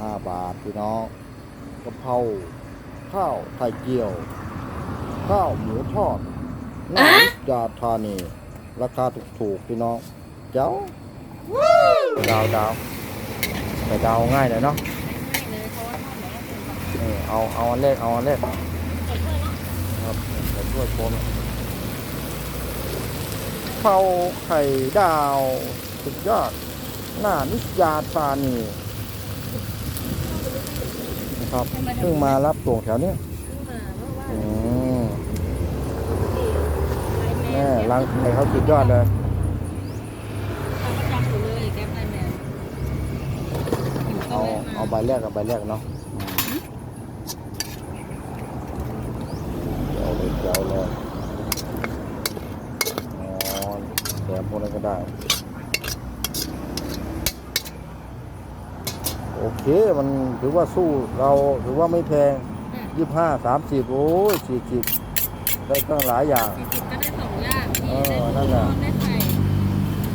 ห้าบาทพี่น้องกะเพราข้าวไข่เจียว ข้าวหมูทอดหน้าวิจาธานีราคาถูกๆพี่น้อง เจ้าดาวดาวแต่ดาวง่ายหน่อยเนาะเลยเพราะว่าทอดแล้วเป็นแบบเออเอาเอาอันแรกเอาอันแรกใส่ถ้วยเนาะครับใส่ถ้วยโคนเผาไข่ดาว สุดยอด หน้านิยาธานีนะ ครับเพิ่งมารับส่งแถวเนี้ยขึ้นมาเมื่อวานอืมไลน์แมแม่นรังไข่เขาสุดยอดเลยทำประจำอยู่เลยแก๊ปไลน์แมนหิวก็เอาแวะมาเอาใบแรกกับใบแรกเนาะเอาเลยเอาเลยอ๋อแถมพวกนั้นก็ได้ โอ เค มันถือว่าสู้เราถือว่าไม่แพงอะยี่ห้าสามสิบโอ้ยสี่สิบได้ตั้งหลายอย่างสี่สิบก็ได้สองอย่างนี่เออได้หมูนั่นแหทละอดได้ไข่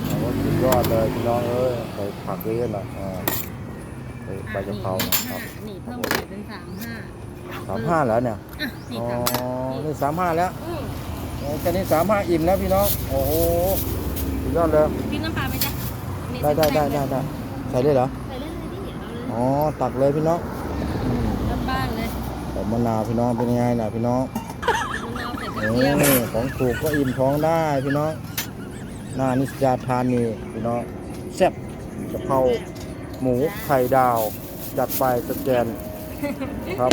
โอ้ยสุดยอดเลยพี่น้องเอ้ยใส่ผักเยอะๆหน่อยอ่าใส่ใบกะเพราอ่นะคห้ารับนี่เพิ่มไข่เป็นสามห้าสามห้าแล้วเนี่ยอะนี่อ๋อสามห้านี่นี่สามห้าแล้วอืมโอ้แค่นี้สามห้าอิ่มแล้วพี่น้องโอ้โหสุดยอดเลยกินน้ำปลาไหมจ๊ะนี่ได้ได้ได้ได้ได้ใส่ได้เหรอ อาเลยอ๋อตักเลยพี่น้องอืมบ้านๆเลยแต่มะนาวพี่น้องเป็นยังไงน่ะพี่น้องมะนาวใส่กระเอเทียมอของถูกก็อิ่มท้องได้พี่น้องหน้านิสยาทานีพี่น้องแซ่บกะเพราหมูไข่ดาว จัดไปสแกนครับ